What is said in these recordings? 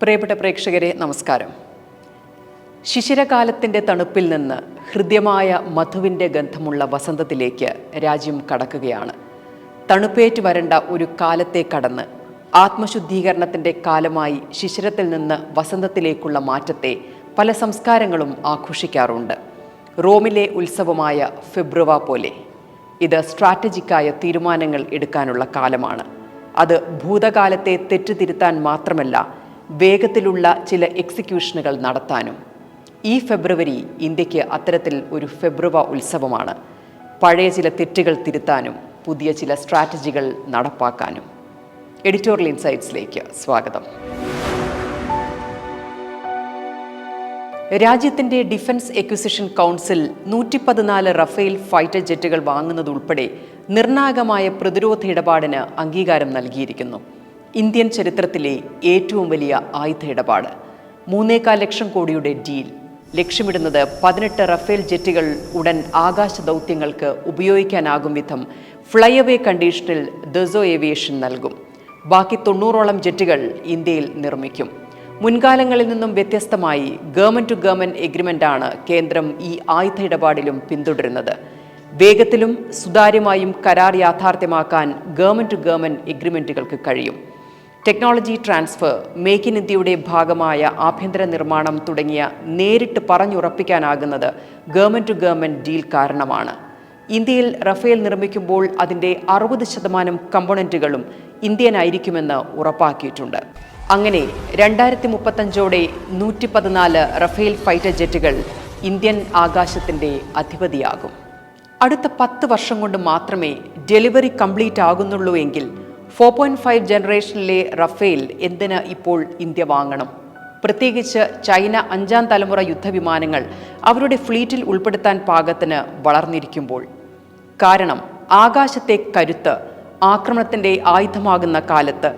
പ്രിയപ്പെട്ട പ്രേക്ഷകരെ നമസ്കാരം. ശിശിരകാലത്തിന്റെ തണുപ്പിൽ നിന്ന് ഹൃദ്യമായ മധുവിന്റെ ഗന്ധമുള്ള വസന്തത്തിലേക്ക് രാജ്യം കടക്കുകയാണ്. തണുപ്പേറ്റ് വരേണ്ട ഒരു കാലത്തെ കടന്ന് ആത്മശുദ്ധീകരണത്തിന്റെ കാലമായി ശിശിരത്തിൽ നിന്ന് വസന്തത്തിലേക്കുള്ള മാറ്റത്തെ പല സംസ്കാരങ്ങളും ആഘോഷിക്കാറുണ്ട്. റോമിലെ ഉത്സവമായ ഫെബ്രുവ പോലെ. ഇത് സ്ട്രാറ്റജിക്കായ തീരുമാനങ്ങൾ എടുക്കാനുള്ള കാലമാണ്. അത് ഭൂതകാലത്തെ തെറ്റുതിരുത്താൻ മാത്രമല്ല വേഗത്തിലുള്ള ചില എക്സിക്യൂഷനുകൾ നടത്താനും. ഈ ഫെബ്രുവരി ഇന്ത്യയ്ക്ക് അത്തരത്തിൽ ഒരു ഫെബ്രുവ ഉത്സവമാണ്. പഴയ ചില തെറ്റുകൾ തിരുത്താനും പുതിയ ചില സ്ട്രാറ്റജികൾ നടപ്പാക്കാനും. എഡിറ്റോറിയൽ ഇൻസൈറ്റ്സിലേക്ക് സ്വാഗതം. രാജ്യത്തിന്റെ ഡിഫൻസ് എക്വിസിഷൻ കൗൺസിൽ നൂറ്റി പതിനാല് റഫേൽ ഫൈറ്റർ ജെറ്റുകൾ വാങ്ങുന്നതുൾപ്പെടെ നിർണായകമായ പ്രതിരോധ ഇടപാടിന് അംഗീകാരം നൽകിയിരിക്കുന്നു. ഇന്ത്യൻ ചരിത്രത്തിലെ ഏറ്റവും വലിയ ആയുധ ഇടപാട്. മൂന്നേകാൽ ലക്ഷം കോടിയുടെ ഡീൽ. ലക്ഷ്യമിടുന്നത് പതിനെട്ട് റഫേൽ ജെറ്റുകൾ ഉടൻ ആകാശ ദൗത്യങ്ങൾക്ക് ഉപയോഗിക്കാനാകും വിധം ഫ്ലൈ അവേ കണ്ടീഷനിൽ ദസോ ഏവിയേഷൻ നൽകും. ബാക്കി തൊണ്ണൂറോളം ജെറ്റുകൾ ഇന്ത്യയിൽ നിർമ്മിക്കും. മുൻകാലങ്ങളിൽ നിന്നും വ്യത്യസ്തമായി ഗവൺമെന്റ് ടു ഗവൺമെന്റ് എഗ്രിമെന്റാണ് കേന്ദ്രം ഈ ആയുധ ഇടപാടിലും പിന്തുടരുന്നത്. വേഗത്തിലും സുതാര്യമായും കരാർ യാഥാർത്ഥ്യമാക്കാൻ ഗവൺമെന്റ് ടു ഗവൺമെന്റ് എഗ്രിമെന്റുകൾക്ക് കഴിയും. ടെക്നോളജി ട്രാൻസ്ഫർ മേക്ക് ഇൻ ഇന്ത്യയുടെ ഭാഗമായ ആഭ്യന്തര നിർമ്മാണം തുടങ്ങിയ നേരിട്ട് പറഞ്ഞുറപ്പിക്കാനാകുന്നത് ഗവൺമെന്റ് ടു ഗവൺമെന്റ് ഡീൽ കാരണമാണ്. ഇന്ത്യയിൽ റഫേൽ നിർമ്മിക്കുമ്പോൾ അതിന്റെ അറുപത് ശതമാനം കമ്പോണന്റുകളും ഇന്ത്യനായിരിക്കുമെന്ന് ഉറപ്പാക്കിയിട്ടുണ്ട്. അങ്ങനെ രണ്ടായിരത്തി മുപ്പത്തഞ്ചോടെ നൂറ്റി പതിനാല് റഫേൽ ഫൈറ്റർ ജെറ്റുകൾ ഇന്ത്യൻ ആകാശത്തിന്റെ അധിപതിയാകും. അടുത്ത പത്ത് വർഷം കൊണ്ട് മാത്രമേ ഡെലിവറി കംപ്ലീറ്റ് ആകുന്നുള്ളൂ എങ്കിൽ ഫോർ പോയിന്റ് ഫൈവ് ജനറേഷനിലെ റഫേൽ എന്തിന് ഇപ്പോൾ ഇന്ത്യ വാങ്ങണം? പ്രത്യേകിച്ച് ചൈന അഞ്ചാം തലമുറ യുദ്ധവിമാനങ്ങൾ അവരുടെ ഫ്ലീറ്റിൽ ഉൾപ്പെടുത്താൻ പാകത്തിന് വളർന്നിരിക്കുമ്പോൾ. കാരണം ആകാശത്തെ കരുത്ത് ആക്രമണത്തിന്റെ ആയുധമാകുന്ന കാലത്ത്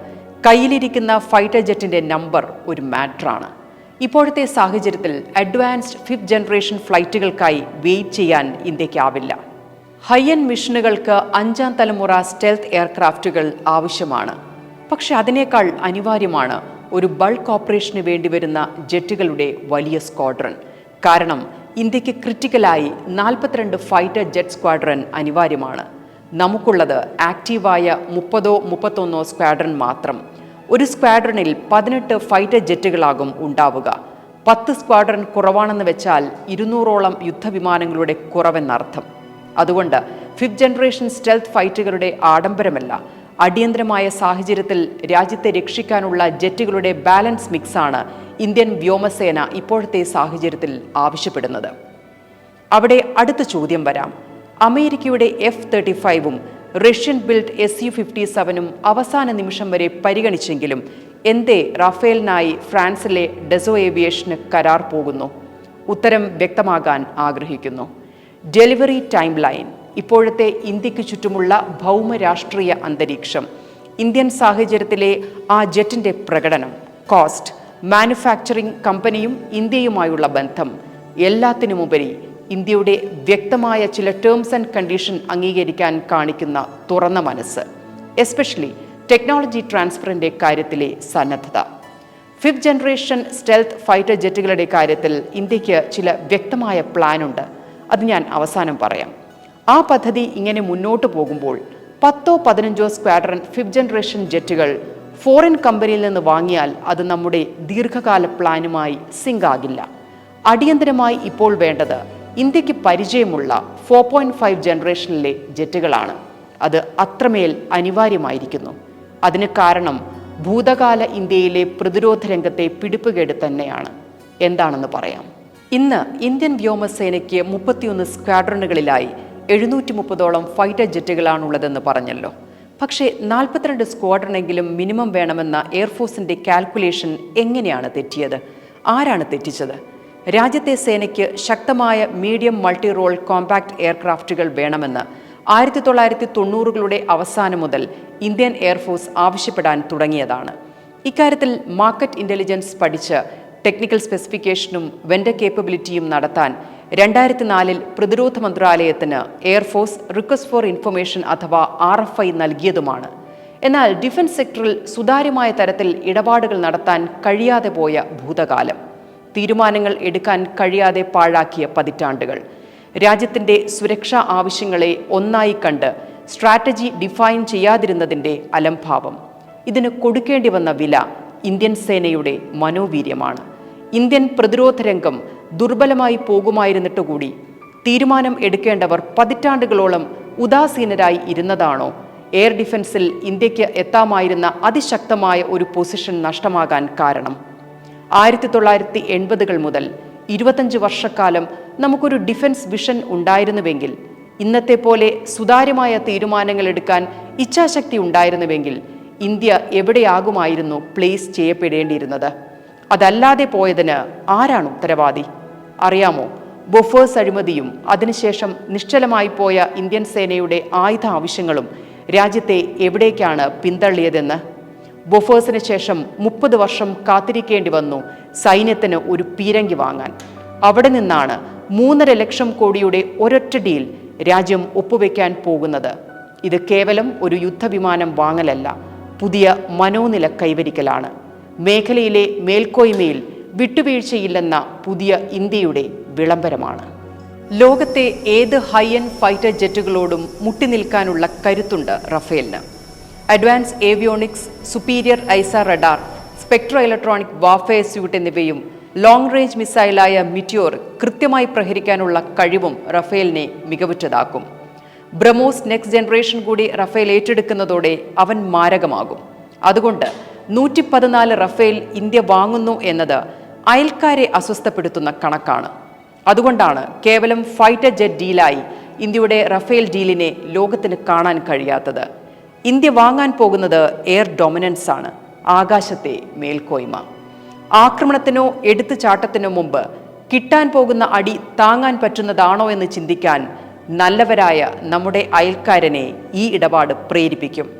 കയ്യിലിരിക്കുന്ന ഫൈറ്റർ ജെറ്റിന്റെ നമ്പർ ഒരു മാറ്ററാണ്. ഇപ്പോഴത്തെ സാഹചര്യത്തിൽ അഡ്വാൻസ്ഡ് ഫിഫ്ത് ജനറേഷൻ ഫ്ലൈറ്റുകൾക്കായി വെയിറ്റ് ചെയ്യാൻ ഇന്ത്യക്കാവില്ല ഹൈ എൻഡ് മിഷനുകൾക്ക് അഞ്ചാം തലമുറ സ്റ്റെൽത്ത് എയർക്രാഫ്റ്റുകൾ ആവശ്യമാണ്. പക്ഷെ അതിനേക്കാൾ അനിവാര്യമാണ് ഒരു ബൾക്ക് ഓപ്പറേഷന് വേണ്ടിവരുന്ന ജെറ്റുകളുടെ വലിയ സ്ക്വാഡ്രൺ കാരണം ഇന്ത്യയ്ക്ക് ക്രിറ്റിക്കലായി നാൽപ്പത്തിരണ്ട് ഫൈറ്റർ ജെറ്റ് സ്ക്വാഡ്രൺ അനിവാര്യമാണ്. നമുക്കുള്ളത് ആക്റ്റീവായ മുപ്പതോ മുപ്പത്തൊന്നോ സ്ക്വാഡ്രൺ മാത്രം. ഒരു സ്ക്വാഡ്രണിൽ പതിനെട്ട് ഫൈറ്റർ ജെറ്റുകളാകും ഉണ്ടാവുക. പത്ത് സ്ക്വാഡ്രൺ കുറവാണെന്ന് വെച്ചാൽ ഇരുന്നൂറോളം യുദ്ധവിമാനങ്ങളുടെ കുറവെന്നർത്ഥം. അതുകൊണ്ട് ഫിഫ്ത് ജനറേഷൻ സ്റ്റെൽത്ത് ഫൈറ്റുകളുടെ ആഡംബരമല്ല. അടിയന്തരമായ സാഹചര്യത്തിൽ രാജ്യത്തെ രക്ഷിക്കാനുള്ള ജെറ്റുകളുടെ ബാലൻസ് മിക്സാണ് ഇന്ത്യൻ വ്യോമസേന ഇപ്പോഴത്തെ സാഹചര്യത്തിൽ ആവശ്യപ്പെടുന്നത്. അവിടെ അടുത്ത ചോദ്യം വരാം. അമേരിക്കയുടെ എഫ് തേർട്ടി ഫൈവും Russian build S U fifty സെവനും അവസാന നിമിഷം വരെ പരിഗണിച്ചെങ്കിലും എന്തേ റാഫേലിനായി ഫ്രാൻസിലെ ഡെസോ ഏവിയേഷന് കരാർ പോകുന്നു? ഉത്തരം വ്യക്തമാകാൻ ആഗ്രഹിക്കുന്നു. ഡെലിവറി ടൈം ലൈൻ ഇപ്പോഴത്തെ ഇന്ത്യയ്ക്ക് ചുറ്റുമുള്ള ഭൗമരാഷ്ട്രീയ അന്തരീക്ഷം ഇന്ത്യൻ സാഹചര്യത്തിലെ ആ ജെറ്റിന്റെ പ്രകടനം കോസ്റ്റ് മാനുഫാക്ചറിംഗ് കമ്പനിയും ഇന്ത്യയുമായുള്ള ബന്ധം എല്ലാത്തിനുമുപരി ഇന്ത്യയുടെ വ്യക്തമായ ചില ടേംസ് ആൻഡ് കണ്ടീഷൻ അംഗീകരിക്കാൻ കാണിക്കുന്ന തുറന്ന മനസ്സ് എസ്പെഷ്യലി ടെക്നോളജി ട്രാൻസ്ഫറിന്റെ കാര്യത്തിലെ സന്നദ്ധത. ഫിഫ്ത് ജനറേഷൻ സ്റ്റെൽത്ത് ഫൈറ്റർ ജെറ്റുകളുടെ കാര്യത്തിൽ ഇന്ത്യയ്ക്ക് ചില വ്യക്തമായ പ്ലാനുണ്ട് അത് ഞാൻ അവസാനം പറയാം. ആ പദ്ധതി ഇങ്ങനെ മുന്നോട്ട് പോകുമ്പോൾ പത്തോ പതിനഞ്ചോ സ്ക്വാഡ്രൺ ഫിഫ്ത് ജനറേഷൻ ജെറ്റുകൾ ഫോറിൻ കമ്പനിയിൽ നിന്ന് വാങ്ങിയാൽ അത് നമ്മുടെ ദീർഘകാല പ്ലാനുമായി സിങ്ക് ആകില്ല. അടിയന്തരമായി ഇപ്പോൾ വേണ്ടത് ഇന്ത്യയ്ക്ക് പരിചയമുള്ള ഫോർ പോയിന്റ് ഫൈവ് ജനറേഷനിലെ ജെറ്റുകളാണ്. അത് അത്രമേൽ അനിവാര്യമായിരിക്കുന്നു. അതിന് കാരണം ഭൂതകാല ഇന്ത്യയിലെ പ്രതിരോധ രംഗത്തെ പിടിപ്പുകേട് തന്നെയാണ്. എന്താണെന്ന് പറയാം. ഇന്ന് ഇന്ത്യൻ വ്യോമസേനയ്ക്ക് മുപ്പത്തിയൊന്ന് സ്ക്വാഡ്രണുകളിലായി എഴുന്നൂറ്റി മുപ്പതോളം ഫൈറ്റർ ജെറ്റുകളാണുള്ളതെന്ന് പറഞ്ഞല്ലോ. പക്ഷേ നാൽപ്പത്തിരണ്ട് സ്ക്വാഡ്രണെങ്കിലും മിനിമം വേണമെന്ന എയർഫോഴ്സിന്റെ കാൽക്കുലേഷൻ എങ്ങനെയാണ് തെറ്റിയത്? ആരാണ് തെറ്റിച്ചത്? രാജ്യത്തെ സേനയ്ക്ക് ശക്തമായ മീഡിയം മൾട്ടി റോൾ കോമ്പാക്ട് എയർക്രാഫ്റ്റുകൾ വേണമെന്ന് ആയിരത്തി തൊള്ളായിരത്തി തൊണ്ണൂറുകളുടെ അവസാനം മുതൽ ഇന്ത്യൻ എയർഫോഴ്സ് ആവശ്യപ്പെടാൻ തുടങ്ങിയതാണ്. ഇക്കാര്യത്തിൽ മാർക്കറ്റ് ഇന്റലിജൻസ് പഠിച്ച് ടെക്നിക്കൽ സ്പെസിഫിക്കേഷനും വെൻഡർ കേപ്പബിലിറ്റിയും നടത്താൻ രണ്ടായിരത്തി നാലിൽ പ്രതിരോധ മന്ത്രാലയത്തിന് air force request for information അഥവാ ആർ എഫ് ഐ നൽകിയതുമാണ്. എന്നാൽ ഡിഫൻസ് സെക്ടറിൽ സുതാര്യമായ തരത്തിൽ ഇടപാടുകൾ നടത്താൻ കഴിയാതെ പോയ ഭൂതകാലം. തീരുമാനങ്ങൾ എടുക്കാൻ കഴിയാതെ പാഴാക്കിയ പതിറ്റാണ്ടുകൾ. രാജ്യത്തിന്റെ സുരക്ഷാ ആവശ്യങ്ങളെ ഒന്നായി കണ്ട് സ്ട്രാറ്റജി ഡിഫൈൻ ചെയ്യാതിരുന്നതിന്റെ അലംഭാവം. ഇതിന് കൊടുക്കേണ്ടി വന്ന വില ഇന്ത്യൻ സേനയുടെ മനോവീര്യമാണ്. ഇന്ത്യൻ പ്രതിരോധ രംഗം ദുർബലമായി പോകുമായിരുന്നിട്ടുകൂടി. തീരുമാനം എടുക്കേണ്ടവർ പതിറ്റാണ്ടുകളോളം ഉദാസീനരായി ഇരുന്നതാണോ? എയർ ഡിഫൻസിൽ ഇന്ത്യയ്ക്ക് എത്താമായിരുന്ന അതിശക്തമായ ഒരു പൊസിഷൻ നഷ്ടമാകാൻ കാരണം? ആയിരത്തി തൊള്ളായിരത്തി എൺപതുകൾ മുതൽ ഇരുപത്തഞ്ച് വർഷക്കാലം നമുക്കൊരു ഡിഫൻസ് വിഷൻ ഉണ്ടായിരുന്നുവെങ്കിൽ ഇന്നത്തെ പോലെ സുതാര്യമായ തീരുമാനങ്ങൾ എടുക്കാൻ ഇച്ഛാശക്തി ഉണ്ടായിരുന്നുവെങ്കിൽ ഇന്ത്യ എവിടെയാകുമായിരുന്നു പ്ലേസ് ചെയ്യപ്പെടേണ്ടിയിരുന്നത്? അതല്ലാതെ പോയതിന് ആരാണ് ഉത്തരവാദി? അറിയാമോ? ബൊഫേഴ്സ് അഴിമതിയും അതിനുശേഷം നിശ്ചലമായി പോയ ഇന്ത്യൻ സേനയുടെ ആയുധ ആവശ്യങ്ങളും രാജ്യത്തെ എവിടേക്കാണ് പിന്തള്ളിയതെന്ന്? ബൊഫേഴ്സിന് ശേഷം മുപ്പത് വർഷം കാത്തിരിക്കേണ്ടി വന്നു സൈന്യത്തിന് ഒരു പീരങ്കി വാങ്ങാൻ. അവിടെ നിന്നാണ് മൂന്നര ലക്ഷം കോടിയുടെ ഒരൊറ്റ ഡീൽ രാജ്യം ഒപ്പുവെക്കാൻ പോകുന്നത്. ഇത് കേവലം ഒരു യുദ്ധവിമാനം വാങ്ങലല്ല പുതിയ മനോനില കൈവരിക്കലാണ്. മേഖലയിലെ മേൽക്കോയ്മയിൽ വിട്ടുവീഴ്ചയില്ലെന്ന പുതിയ ഇന്ത്യയുടെ വിളംബരമാണ്. ലോകത്തെ ഏത് ഹൈ എൻഡ് ഫൈറ്റർ ജെറ്റുകളോടും മുട്ടിനിൽക്കാനുള്ള കരുത്തുണ്ട് റഫേലിന്. Advance avionics superior AESA radar Spectra electronic warfare suite എന്നിവയും ലോങ് റേഞ്ച് മിസൈലായ മിറ്റിയോർ കൃത്യമായി പ്രഹരിക്കാനുള്ള കഴിവും റഫേലിനെ മികവുറ്റതാക്കും. ബ്രഹ്മോസ് നെക്സ്റ്റ് ജനറേഷൻ കൂടി റഫേൽ ഏറ്റെടുക്കുന്നതോടെ അവൻ മാരകമാകും. അതുകൊണ്ട് നൂറ്റി പതിനാല് റഫേൽ ഇന്ത്യ വാങ്ങുന്നു എന്നത് അയൽക്കാരെ അസ്വസ്ഥപ്പെടുത്തുന്ന കണക്കാണ്. അതുകൊണ്ടാണ് കേവലം ഫൈറ്റർ ജെറ്റ് ഡീലായി ഇന്ത്യയുടെ റഫേൽ ഡീലിനെ ലോകത്തിന് കാണാൻ കഴിയാത്തത്. ഇന്ത്യ വാങ്ങാൻ പോകുന്നത് എയർ ഡൊമിനൻസ് ആണ് ആകാശത്തെ മേൽക്കോയ്മ. ആക്രമണത്തിനോ എടുത്തു ചാട്ടത്തിനോ മുമ്പ് കിട്ടാൻ പോകുന്ന അടി താങ്ങാൻ പറ്റുന്നതാണോ എന്ന് ചിന്തിക്കാൻ നല്ലവരായ നമ്മുടെ അയൽക്കാരനെ ഈ ഇടപാട് പ്രേരിപ്പിക്കും.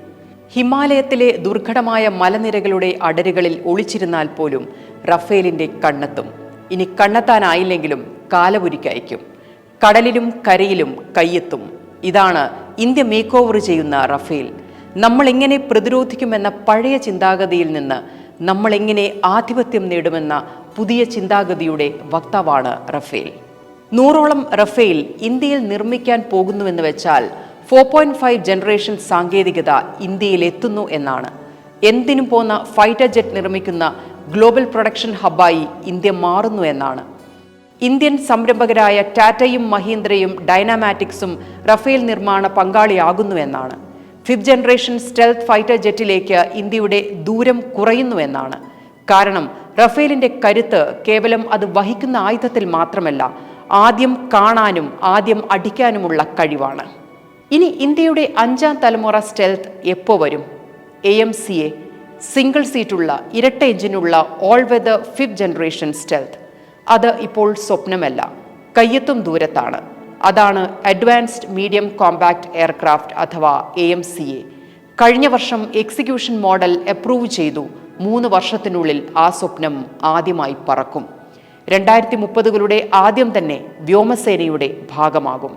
ഹിമാലയത്തിലെ ദുർഘടമായ മലനിരകളുടെ അടരുകളിൽ ഒളിച്ചിരുന്നാൽ പോലും റഫേലിന്റെ കണ്ണെത്തും. ഇനി കണ്ണെത്താനായില്ലെങ്കിലും കാലപുരിക്കയക്കും. കടലിലും കരയിലും കയ്യെത്തും ഇതാണ് ഇന്ത്യ മേക്ക് ഓവർ ചെയ്യുന്ന റഫേൽ. നമ്മൾ എങ്ങനെ പ്രതിരോധിക്കുമെന്ന പഴയ ചിന്താഗതിയിൽ നിന്ന് നമ്മൾ എങ്ങനെ ആധിപത്യം നേടുമെന്ന പുതിയ ചിന്താഗതിയുടെ വക്താവാണ് റഫേൽ. നൂറോളം റഫേൽ ഇന്ത്യയിൽ നിർമ്മിക്കാൻ പോകുന്നുവെന്ന് വെച്ചാൽ ഫോർ പോയിന്റ് ഫൈവ് ജനറേഷൻ സാങ്കേതികത ഇന്ത്യയിൽ എത്തുന്നു എന്നാണ്. എന്തിനും പോന്ന ഫൈറ്റർ ജെറ്റ് നിർമ്മിക്കുന്ന ഗ്ലോബൽ പ്രൊഡക്ഷൻ ഹബ്ബായി ഇന്ത്യ മാറുന്നു എന്നാണ്. ഇന്ത്യൻ സംരംഭകരായ ടാറ്റയും മഹീന്ദ്രയും ഡൈനാമാറ്റിക്സും റഫേൽ നിർമ്മാണ പങ്കാളിയാകുന്നു എന്നാണ്. ഫിഫ്ത് ജനറേഷൻ സ്റ്റെൽത്ത് ഫൈറ്റർ ജെറ്റിലേക്ക് ഇന്ത്യയുടെ ദൂരം കുറയുന്നു എന്നാണ്. കാരണം റഫേലിന്റെ കരുത്ത് കേവലം അത് വഹിക്കുന്ന ആയുധത്തിൽ മാത്രമല്ല ആദ്യം കാണാനും ആദ്യം അടിക്കാനുമുള്ള കഴിവാണ്. ഇനി ഇന്ത്യയുടെ അഞ്ചാം തലമുറ സ്റ്റെൽത്ത് എപ്പോൾ വരും? A M C A single സീറ്റുള്ള ഇരട്ട എഞ്ചിനുള്ള all weather fifth generation stealth അത് ഇപ്പോൾ സ്വപ്നമല്ല കയ്യെത്തും ദൂരത്താണ്. അതാണ് അഡ്വാൻസ്ഡ് മീഡിയം കോമ്പാക്ട് എയർക്രാഫ്റ്റ് അഥവാ എ എം സി എ കഴിഞ്ഞ വർഷം എക്സിക്യൂഷൻ മോഡൽ അപ്രൂവ് ചെയ്തു മൂന്ന് വർഷത്തിനുള്ളിൽ ആ സ്വപ്നം ആദ്യമായി പറക്കും. രണ്ടായിരത്തി മുപ്പതുകളുടെ ആദ്യം തന്നെ വ്യോമസേനയുടെ ഭാഗമാകും.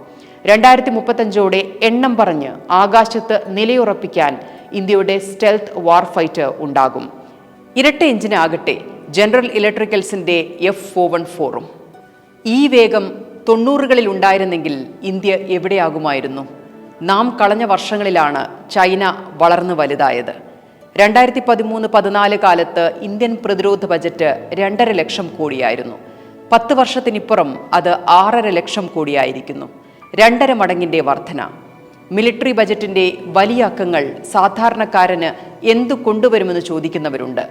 രണ്ടായിരത്തി മുപ്പത്തഞ്ചോടെ എണ്ണം പറഞ്ഞ് ആകാശത്ത് നിലയുറപ്പിക്കാൻ ഇന്ത്യയുടെ സ്റ്റെൽത്ത് വാർഫൈറ്റർ ഉണ്ടാകും. ഇരട്ട എഞ്ചിനാകട്ടെ ജനറൽ ഇലക്ട്രിക്കൽസിന്റെ എഫ് ഫോർ വൺ ഫോറും. ഈ വേഗം തൊണ്ണൂറുകളിൽ ഉണ്ടായിരുന്നെങ്കിൽ ഇന്ത്യ എവിടെയാകുമായിരുന്നു? നാം കളഞ്ഞ വർഷങ്ങളിലാണ് ചൈന വളർന്നു വലുതായത്. രണ്ടായിരത്തി പതിമൂന്ന് പതിനാല് കാലത്ത് ഇന്ത്യൻ പ്രതിരോധ ബജറ്റ് രണ്ടര ലക്ഷം കോടിയായിരുന്നു. പത്ത് വർഷത്തിനിപ്പുറം അത് ആറര ലക്ഷം കോടിയായിരിക്കുന്നു. രണ്ടര മടങ്ങിന്റെ വർധന. മിലിറ്ററി ബജറ്റിന്റെ വലിയ അക്കങ്ങൾ സാധാരണക്കാരന് എന്തു കൊണ്ടുവരുമെന്ന് ചോദിക്കുന്നവരുണ്ട്.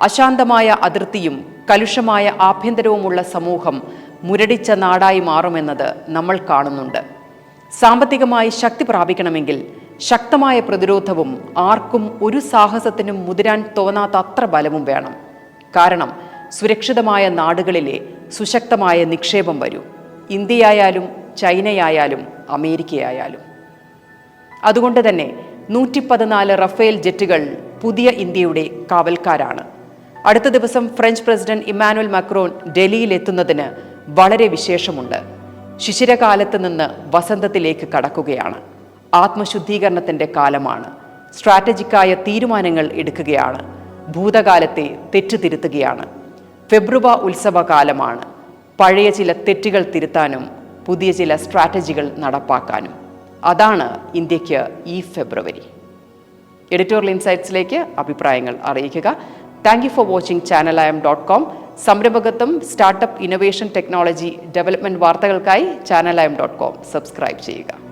അശാന്തമായ അതിർത്തിയും കലുഷമായ ആഭ്യന്തരവുമുള്ള സമൂഹം മുരടിച്ച നാടായി മാറുമെന്നത് നമ്മൾ കാണുന്നുണ്ട്. സാമ്പത്തികമായി ശക്തി പ്രാപിക്കണമെങ്കിൽ ശക്തമായ പ്രതിരോധവും ആർക്കും ഒരു സാഹസത്തിനും മുതിരാൻ തോന്നാത്ത അത്ര ബലവും വേണം. കാരണം സുരക്ഷിതമായ നാടുകളിലെ സുശക്തമായ നിക്ഷേപം വരൂ. ഇന്ത്യയായാലും ചൈനയായാലും അമേരിക്കയായാലും. അതുകൊണ്ട് തന്നെ നൂറ്റി പതിനാല് റഫേൽ ജെറ്റുകൾ പുതിയ ഇന്ത്യയുടെ കാവൽക്കാരാണ്. അടുത്ത ദിവസം ഫ്രഞ്ച് പ്രസിഡന്റ് ഇമ്മാനുവൽ മക്രോൺ ഡൽഹിയിലെത്തുന്നതിന് വളരെ വിശേഷമുണ്ട്. ശിശിരകാലത്ത് നിന്ന് വസന്തത്തിലേക്ക് കടക്കുകയാണ്. ആത്മശുദ്ധീകരണത്തിന്റെ കാലമാണ്. സ്ട്രാറ്റജിക്കായ തീരുമാനങ്ങൾ എടുക്കുകയാണ്. ഭൂതകാലത്തെ തെറ്റുതിരുത്തുകയാണ്. ഫെബ്രുവ ഉത്സവകാലമാണ്. പഴയ ചില തെറ്റുകൾ തിരുത്താനും പുതിയ ചില സ്ട്രാറ്റജികൾ നടപ്പാക്കാനും. അതാണ് ഇന്ത്യയ്ക്ക് ഈ ഫെബ്രുവരി. എഡിറ്റോറിയൽ ഇൻസൈറ്റ്സിലേക്ക് അഭിപ്രായങ്ങൾ അറിയിക്കുക. Thank you for watching channel I M dot com സംരംഭകത്വം startup innovation technology development വാർത്തകൾക്കായി channel I M dot com subscribe ചെയ്യുക.